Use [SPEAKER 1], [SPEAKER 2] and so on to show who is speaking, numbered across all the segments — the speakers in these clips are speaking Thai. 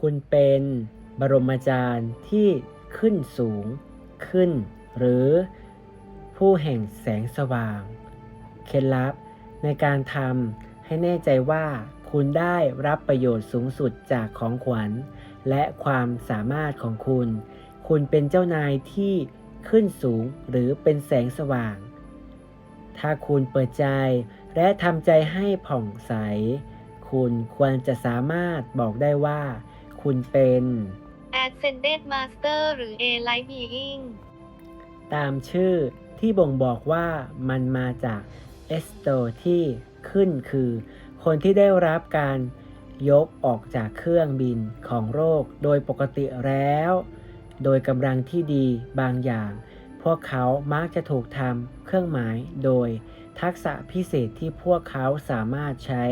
[SPEAKER 1] คุณเป็นบรมจารย์ที่ขึ้นสูงขึ้น หรือผู้แห่งแสงสว่าง เคล็ดลับในการทำให้แน่ใจว่าคุณได้รับประโยชน์สูงสุดจากของขวัญ และความสามารถของคุณ คุณเป็นเจ้านายที่ขึ้นสูงหรือเป็นแสงสว่าง ถ้าคุณเปิดใจและทำใจให้ผ่องใส คุณควรจะสามารถบอกได้ว่า คุณเป็น
[SPEAKER 2] Ascended Master หรือ A Light Being
[SPEAKER 1] ตามชื่อที่บ่งบอกว่ามันมาจากเอสโตที่ขึ้นคือ คนที่ได้รับการยกออกจากเครื่องบินของโรคโดยปกติแล้ว โดยกำลังที่ดีบางอย่าง พวกเขามักจะถูกทำเครื่องหมายโดยทักษะพิเศษที่พวกเขาสามารถใช้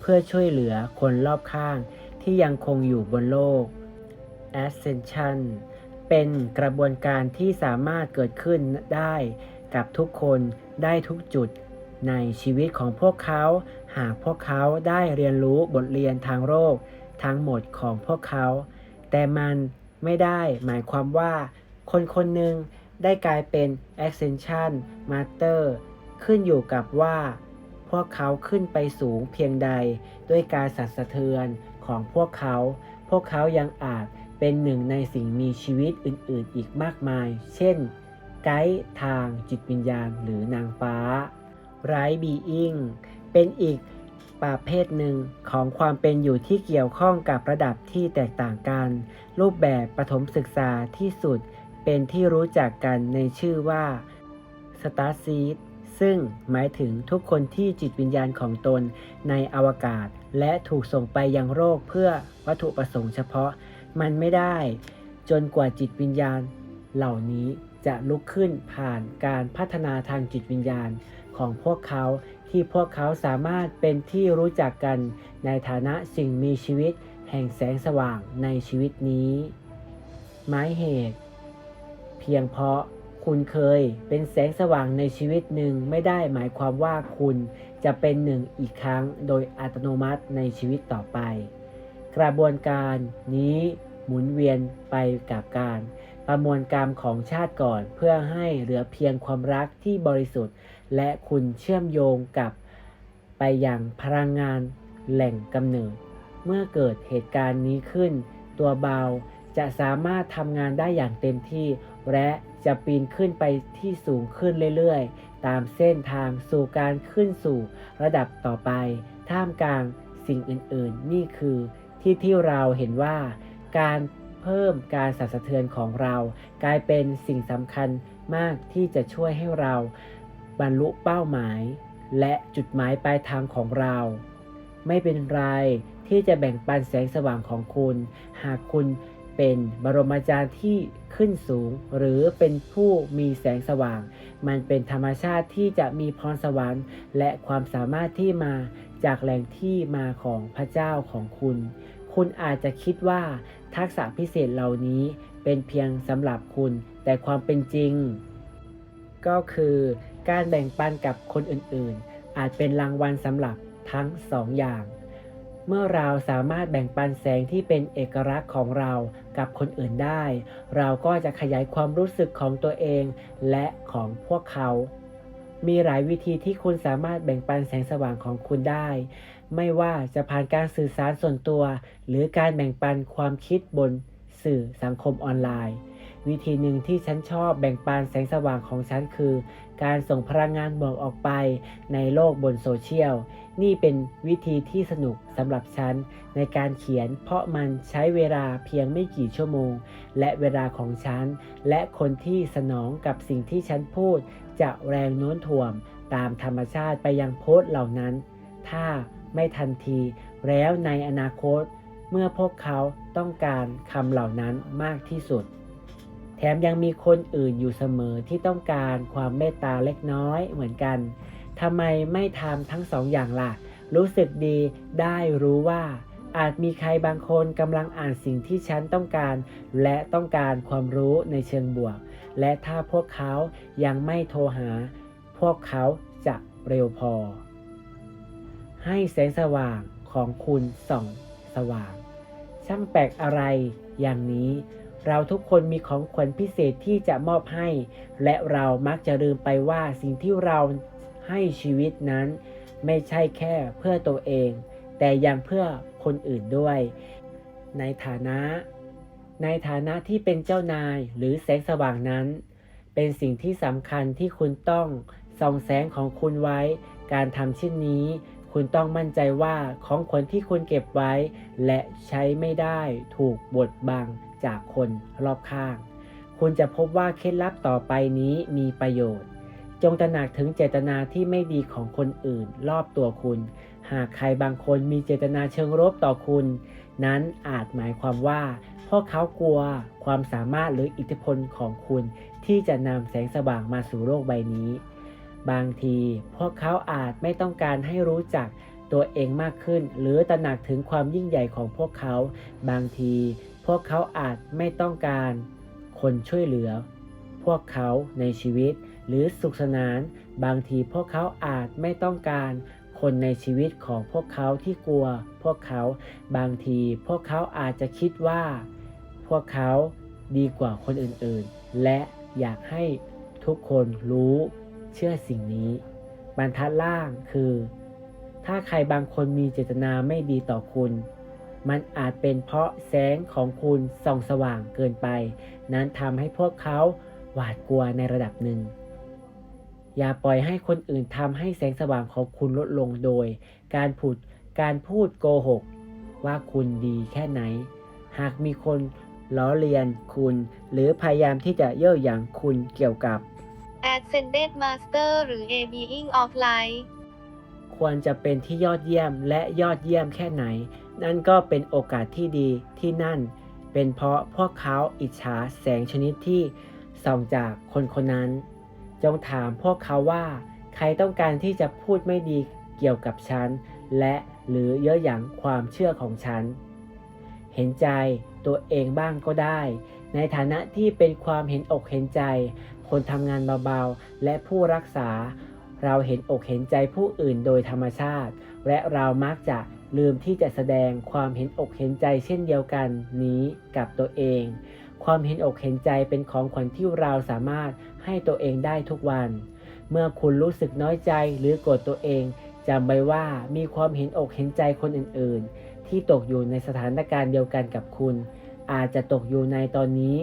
[SPEAKER 1] เพื่อช่วยเหลือคนรอบข้าง ที่ยังคงอยู่บนโลก Ascension เป็นกระบวนการที่สามารถเกิดขึ้นได้กับทุกคนได้ทุกจุดในชีวิตของพวกเขา หากพวกเขาได้เรียนรู้บทเรียนทางโลกทั้งหมดของพวกเขา แต่มันไม่ได้หมายความว่า คนคนหนึ่งได้กลายเป็น Ascension Master ขึ้นอยู่กับว่า พวกเขาขึ้นไปสูงเพียงใดด้วยการสั่นสะเทือน ของพวกเขา พวกเขายังอาจเป็นหนึ่งในสิ่งมีชีวิตอื่นๆ อีกมากมาย เช่น ไกด์ทางจิตวิญญาณหรือนางฟ้า ไรบีอิงเป็นอีกประเภทหนึ่งของความเป็นอยู่ที่เกี่ยวข้องกับระดับที่แตกต่างกัน รูปแบบประถมศึกษาที่สุดเป็นที่รู้จักกันในชื่อว่าสตาร์ ซึ่งหมายถึงทุกคนที่จิตวิญญาณของตนในอวกาศ และถูกส่งไปยังโลกเพื่อวัตถุประสงค์เฉพาะ มันไม่ได้ จนกว่าจิตวิญญาณ เหล่านี้จะลุกขึ้นผ่านการพัฒนาทางจิตวิญญาณของพวกเขาที่พวกเขาสามารถเป็นที่รู้จักกันในฐานะสิ่งมีชีวิต แห่งแสงสว่างในชีวิตนี้ หมายเหตุ เพียงเพราะ คุณเคยเป็นแสงสว่างในชีวิตหนึ่งไม่ได้หมายความว่าคุณจะเป็นหนึ่งอีกครั้งโดยอัตโนมัติในชีวิตต่อไป กระบวนการนี้หมุนเวียนไปกับการประมวลกรรมของชาติก่อนเพื่อให้เหลือเพียงความรักที่บริสุทธิ์ และคุณเชื่อมโยงกับไปยังพลังงานแหล่งกำเนิด เมื่อเกิดเหตุการณ์นี้ขึ้น ตัวเบาจะสามารถทำงานได้อย่างเต็มที่และ จะปีนขึ้นไปที่สูงขึ้นเรื่อยๆ ตามเส้นทางสู่การขึ้นสู่ระดับต่อไป ท่ามกลางสิ่งอื่นๆ นี่คือที่ที่เราเห็นว่า การเพิ่มการสั่นสะเทือนของเรา กลายเป็นสิ่งสำคัญมากที่จะช่วยให้เราบรรลุเป้าหมาย และจุดหมายปลายทางของเรา ไม่เป็นไรที่จะแบ่งปันแสงสว่างของคุณ หากคุณ เป็นบรมอาจารย์ที่ขึ้นสูง หรือเป็นผู้มีแสงสว่าง มันเป็นธรรมชาติที่จะมีพรสวรรค์และความสามารถที่มาจากแหล่งที่มาของพระเจ้าของคุณ คุณอาจจะคิดว่าทักษะพิเศษเหล่านี้เป็นเพียงสำหรับคุณ แต่ความเป็นจริง ก็คือการแบ่งปันกับคนอื่นๆ อาจเป็นรางวัลสำหรับทั้งสองอย่าง เมื่อเราสามารถแบ่งปันแสงที่เป็นเอกลักษณ์ของเรากับคนอื่นได้ เราก็จะขยายความรู้สึกของตัวเองและของพวกเขา มีหลายวิธีที่คุณสามารถแบ่งปันแสงสว่างของคุณได้ ไม่ว่าจะผ่านการสื่อสารส่วนตัว หรือการแบ่งปันความคิดบนสื่อสังคมออนไลน์ วิธีหนึ่งที่ฉันชอบแบ่งปันแสงสว่างของฉันคือ การส่งพลังงานบวกออกไปในโลกบนโซเชียล นี่เป็นวิธีที่สนุกสำหรับฉันในการเขียน เพราะมันใช้เวลาเพียงไม่กี่ชั่วโมง และเวลาของฉัน และคนที่สนองกับสิ่งที่ฉันพูด จะแรงโน้นถ่วมตามธรรมชาติไปยังโพสต์เหล่านั้น ถ้าไม่ทันที แล้วในอนาคต เมื่อพวกเขาต้องการคำเหล่านั้นมากที่สุด มยังมีคนอื่นอยู่เสมอที่ต้องการความเมตตาเล็กน้อยเหมือนกันทำไมไม่ทำทั้งสองอย่างล่ะ รู้สึกดีได้รู้ว่า อาจมีใครบางคนกำลังอ่านสิ่งที่ฉันต้องการ และต้องการความรู้ในเชิงบวก และถ้าพวกเขายังไม่โทรหา พวกเขาจะเร็วพอ ให้แสงสว่างของคุณส่องสว่าง ช่างแปลกอะไรอย่างนี้ เราทุกคนมีของขวัญพิเศษที่จะมอบให้ และเรามักจะลืมไปว่าสิ่งที่เราให้ชีวิตนั้น ไม่ใช่แค่เพื่อตัวเอง แต่ยังเพื่อคนอื่นด้วย ในฐานะ ในฐานะที่เป็นเจ้านายหรือแสงสว่างนั้น เป็นสิ่งที่สำคัญที่คุณต้องส่องแสงของคุณไว้ การทำเช่นนี้คุณต้องมั่นใจว่าของขวัญที่คุณเก็บไว้ และใช้ไม่ได้ถูกบดบังจากคนรอบข้าง คุณจะพบว่าเคล็ดลับต่อไปนี้มีประโยชน์ จงตระหนักถึงเจตนาที่ไม่ดีของคนอื่น รอบตัวคุณ หากใครบางคนมีเจตนาเชิงลบต่อคุณ นั้นอาจหมายความว่าพวกเขากลัวความสามารถหรืออิทธิพลของคุณ ที่จะนำแสงสว่างมาสู่โลกใบนี้ บางทีพวกเขาอาจไม่ต้องการให้รู้จักตัวเองมากขึ้น หรือตระหนักถึงความยิ่งใหญ่ของพวกเขา บางที พวกเขาอาจไม่ต้องการคนช่วยเหลือ พวกเขาในชีวิตหรือสุขสนาน บางทีพวกเขาอาจไม่ต้องการคนในชีวิตของพวกเขาที่กลัว พวกเขาบางทีพวกเขาอาจจะคิดว่า พวกเขาดีกว่าคนอื่นๆ และอยากให้ทุกคนรู้เชื่อสิ่งนี้ บรรทัดล่างคือ ถ้าใครบางคนมีเจตนาไม่ดีต่อคุณ มันอาจเป็นเพราะแสงของคุณส่องสว่างเกินไป นั้นทำให้พวกเขาหวาดกลัวในระดับหนึ่ง อย่าปล่อยให้คนอื่นทำให้แสงสว่างของคุณลดลงโดย การพูดการพูดโกหก ว่าคุณดีแค่ไหน หากมีคนล้อเลียนคุณ หรือพยายามที่จะเย่อหยิ่งคุณเกี่ยวกับ
[SPEAKER 2] Ascended Master หรือ A Being of Light
[SPEAKER 1] ควรจะเป็นที่ยอดเยี่ยมและยอดเยี่ยมแค่ไหน นั่นก็เป็นโอกาสที่ดีที่นั่น เป็นเพราะพวกเขาอิจฉาแสงชนิดที่ส่องจากคนคนนั้น จงถามพวกเขาว่า ใครต้องการที่จะพูดไม่ดีเกี่ยวกับฉัน และหรือเย่อหยิ่งความเชื่อของฉัน เห็นใจตัวเองบ้างก็ได้ ในฐานะที่เป็นความเห็นอกเห็นใจ คนทำงานเบาๆ และผู้รักษา เราเห็นอกเห็นใจผู้อื่นโดยธรรมชาติ และเรามักจะ ลืมที่จะแสดงความเห็นอกเห็นใจเช่นเดียวกันนี้กับตัวเอง ความเห็นอกเห็นใจเป็นของขวัญที่เราสามารถให้ตัวเองได้ทุกวัน เมื่อคุณรู้สึกน้อยใจหรือโกรธตัวเองจำไว้ว่ามีความเห็นอกเห็นใจคนอื่นๆ ที่ตกอยู่ในสถานการณ์เดียวกันกับคุณ อาจจะตกอยู่ในตอนนี้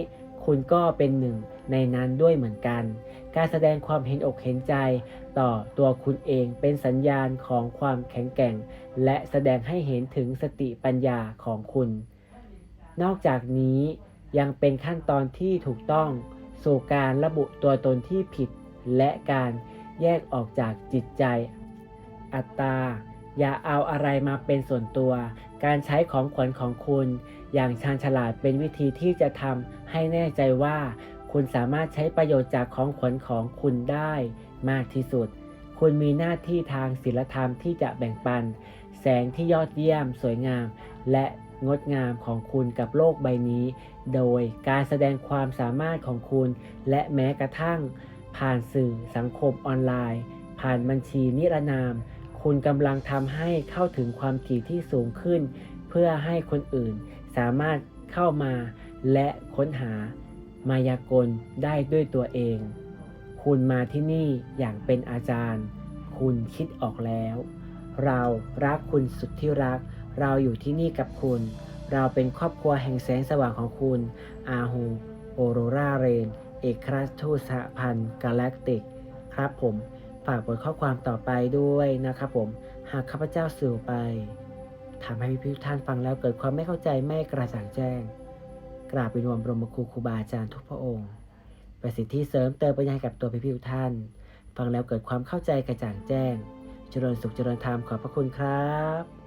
[SPEAKER 1] คุณก็เป็นหนึ่งในนั้นด้วยเหมือนกัน การแสดงความเห็นอกเห็นใจต่อตัวคุณเองเป็นสัญญาณของความแข็งแกร่ง และแสดงให้เห็นถึงสติปัญญาของคุณ นอกจากนี้ยังเป็นขั้นตอนที่ถูกต้องสู่การระบุตัวตนที่ผิด และการแยกออกจากจิตใจ อัตตา อย่าเอาอะไรมาเป็นส่วนตัว การใช้ของขวัญของคุณ อย่างชาญฉลาดเป็นวิธีที่จะทำให้แน่ใจว่า คุณสามารถใช้ประโยชน์จากของขวัญของคุณได้มากที่สุด คุณมีหน้าที่ทางศีลธรรมที่จะแบ่งปัน แสงที่ยอดเยี่ยม สวยงาม และงดงามของคุณกับโลกใบนี้ โดยการแสดงความสามารถของคุณ และแม้กระทั่ง ผ่านสื่อสังคมออนไลน์ ผ่านบัญชีนิรนาม คุณกำลังทำให้เข้าถึงความถี่ที่สูงขึ้น เพื่อให้คนอื่นสามารถเข้ามาและค้นหา มายากลได้ด้วยตัวเอง คุณมาที่นี่อย่างเป็นอาจารย์ คุณคิดออกแล้ว เรารักคุณสุดที่รัก เราอยู่ที่นี่กับคุณ เราเป็นครอบครัวแห่งแสงสว่างของคุณ อาฮูโอโรราเรน เอกราชทูตสหพันธ์กาแล็กติก ครับผม ฝากบทข้อความต่อไปด้วยนะครับผม หากข้าพเจ้าสื่อไปทำให้พี่ทุกท่านฟังแล้วเกิดความไม่เข้าใจไม่กระจ่างแจ้ง กราบไปรวมบรมครูครูบาอาจารย์ทุกพระองค์ ประสิทธิเสริมเติมปัญญากับตัวพี่พิวท่าน ฟังแล้วเกิดความเข้าใจกระจ่างแจ้ง เจริญสุขเจริญธรรมขอบพระคุณครับ